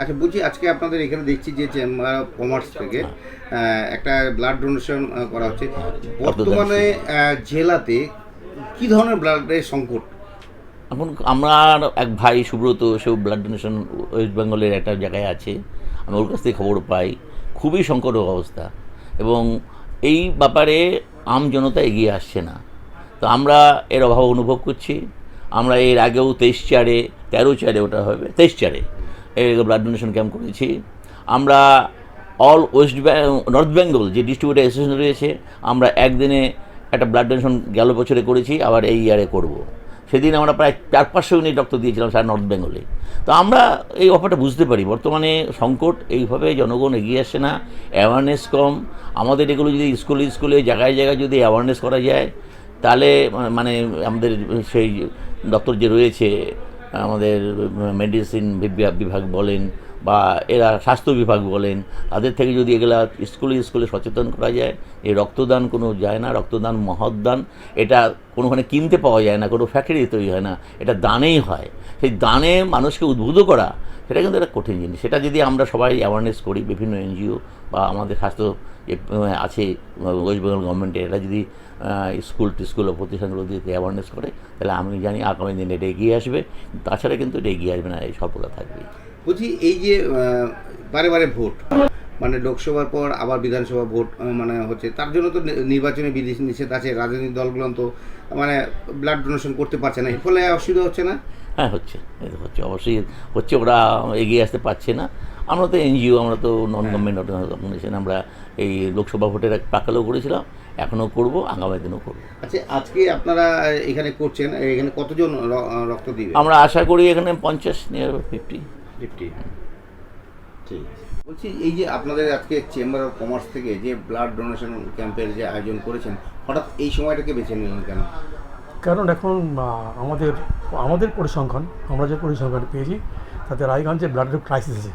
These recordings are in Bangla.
আচ্ছা বলছি আজকে আপনাদের এখানে দেখছি যে চেম্বার অফ কমার্স থেকে একটা ব্লাড ডোনেশন করা হচ্ছে। বর্তমানে জেলাতে কি ধরনের ব্লাডের সংকট? এখন আমার এক ভাই সুব্রত সেও ব্লাড ডোনেশন ওয়েস্ট বেঙ্গলের একটা জায়গায় আছে। আমি ওর কাছ থেকে খবর পাই। খুবই সংকট অবস্থা। এবং এই ব্যাপারে আম জনতা এগিয়ে আসছে না। তো আমরা এর অভাব অনুভব করছি। আমরা এর আগেও তেইশ চারে, তেরো চারে ওটা হবে, তেইশ চারে এই ব্লাড ডোনেশন ক্যাম্প করেছি। আমরা অল ওয়েস্ট নর্থ বেঙ্গল যে ডিস্ট্রিবিউটার অ্যাসোসিয়েশন রয়েছে, আমরা একদিনে একটা ব্লাড ডোনেশন গেল বছরে করেছি, আবার এই ইয়ারে করব। সেদিন আমরা প্রায় চার পাঁচশো ইউনিট রক্ত দিয়েছিলাম সারা নর্থ বেঙ্গলে তো আমরা এই অফারটা বুঝতে পারি। বর্তমানে সংকট এইভাবে জনগণ এগিয়ে আসছে না। অ্যাওয়ারনেস কম। আমাদের এগুলো যদি স্কুলে স্কুলে জায়গায় জায়গায় যদি অ্যাওয়ারনেস করা যায় তাহলে মানে আমাদের সেই দপ্তর যে রয়েছে আমাদের মেডিসিন বিভাগ বলেন বা এরা স্বাস্থ্য বিভাগ বলেন, তাদের থেকে যদি এগুলা স্কুলে স্কুলে সচেতন করা যায় এই রক্তদান কোনো যায় না, রক্তদান মহৎ দান এটা কোনোখানে কিনতে পাওয়া যায় না, কোনো ফ্যাক্টরি তৈরি হয় না, এটা দানেই হয়। সেই দানে মানুষকে উদ্বুদ্ধ করা, সেটা কিন্তু একটা কঠিন জিনিস। সেটা যদি আমরা সবাই অ্যাওয়ারনেস করি, বিভিন্ন এনজিও বা আমাদের স্বাস্থ্য আছে ওয়েস্ট বেঙ্গল গভর্নমেন্টের এটা যদি স্কুল টিস্কুল প্রতিষ্ঠানগুলো যদি অ্যাওয়ারনেস করে, তাহলে আমি জানি আগামী দিনে এটা এগিয়ে আসবে। তাছাড়া কিন্তু এটা এগিয়ে আসবে না, এই সফলতা থাকবে বলছি এই যে বারে বারে ভোট। মানে লোকসভার পর আবার বিধানসভা ভোট মানে হচ্ছে তার জন্য তো নির্বাচনে বিধি নিষেধ আছে রাজনৈতিক দলগুলো তো মানে ব্লাড ডোনেশন করতে পারছে না। এর ফলে অসুবিধা হচ্ছে না? হ্যাঁ হচ্ছে হচ্ছে অবশ্যই হচ্ছে ওরা এগিয়ে আসতে পারছে না। আমরা তো এনজিও আমরা তো নন গভর্নমেন্ট অর্গানাইজেশন আমরা এই লোকসভা ভোটের এক প্রাকালেও করেছিলাম এখনও করব আগামী দিনও করব। আচ্ছা আজকে আপনারা এখানে করছেন এখানে কতজন রক্ত দিবে? আমরা আশা করি এখানে পঞ্চাশ নিয়ার ফিফটি। ফিফটি ঠিক বলছি এই যে আপনাদের আজকে চেম্বার অফ কমার্স থেকে যে ব্লাড ডোনেশন ক্যাম্পের যে আয়োজন করেছেন হঠাৎ এই সময়টাকে বেছে নিলেন কেন? কারণ এখন আমাদের আমাদের পরিসংখ্যান আমরা যে পরিসংখ্যান পেয়েছি তাতে রায়গঞ্জে ব্লাড গ্রুপ ক্রাইসিস আছে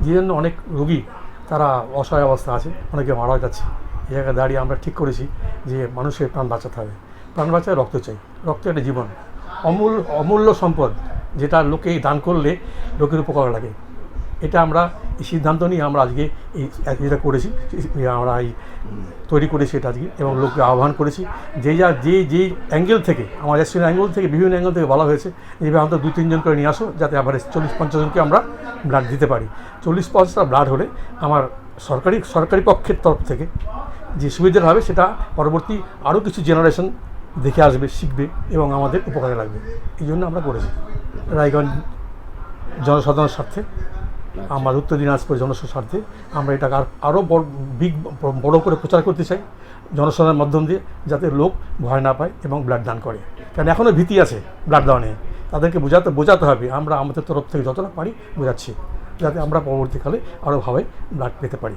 যে জন্য অনেক রোগী তারা অসহায় অবস্থা আছে অনেকে মারা যাচ্ছে। এই জায়গায় দাঁড়িয়ে আমরা ঠিক করেছি যে মানুষের প্রাণ বাঁচাতে হবে। প্রাণ বাঁচায় রক্ত চাই। রক্ত একটা জীবন। অমূল অমূল্য সম্পদ। যেটা লোকে দান করলে লোকের উপকার লাগে। এটা আমরা এই সিদ্ধান্ত নিয়ে আমরা আজকে এই এটা করেছি আমরা এই তৈরি করেছি এটা আজকে এবং লোককে আহ্বান করেছি। যে যা, যে যেই অ্যাঙ্গেল থেকে, আমার অ্যাকচুয়ালি অ্যাঙ্গেল থেকে, বিভিন্ন অ্যাঙ্গেল থেকে বলা হয়েছে যে অন্তত দু তিনজন করে নিয়ে আসো যাতে আবার চল্লিশ পঞ্চাশ জনকে আমরা ব্লাড দিতে পারি। চল্লিশ পঞ্চাশটা ব্লাড হলে আমার সরকারি সরকারি পক্ষের তরফ থেকে যে সুবিধাটা হবে সেটা পরবর্তী আরও কিছু জেনারেশন দেখে আসবে শিখবে এবং আমাদের উপকারে লাগবে। এই জন্য আমরা করেছি। রায়গঞ্জ জনসাধারণের স্বার্থে আমার উত্তর দিনাজপুর জনসাধারণের স্বার্থে আমরা এটাকে আর আরও বড় বিগ বড় করে প্রচার করতে চাই জনসাধারণের মাধ্যম দিয়ে যাতে লোক ভয় না পায় এবং ব্লাড দান করে। কারণ এখনও ভীতি আছে ব্লাড দেওয়া নিয়ে। তাদেরকে বোঝাতে বোঝাতে হবে। আমরা আমাদের তরফ থেকে যতটা পারি বোঝাচ্ছি যাতে আমরা পরবর্তীকালে আরও ভাবে ব্লাড পেতে পারি।